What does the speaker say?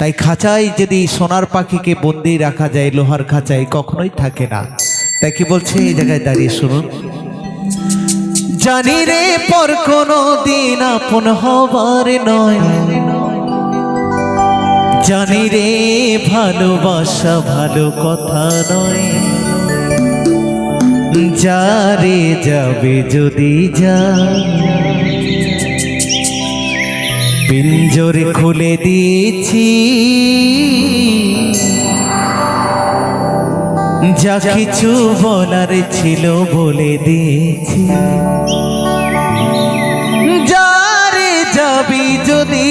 তাই খাঁচায় যদি সোনার পাখিকে বন্দি রাখা যায়, লোহার খাঁচায় কখনোই থাকে না। তাই কি বলছে? এই জায়গায় দাঁড়িয়ে শুনুন। জানি রে, পর কোনো দিন আপন হবার নয়। জানি রে, ভালোবাসা ভালো কথা নয়। যারে যাবে যদি যা পিঞ্জরে খুলে দিয়েছি। যা কিছু বলার ছিল বলে দিয়েছি। যারে যাবি যদি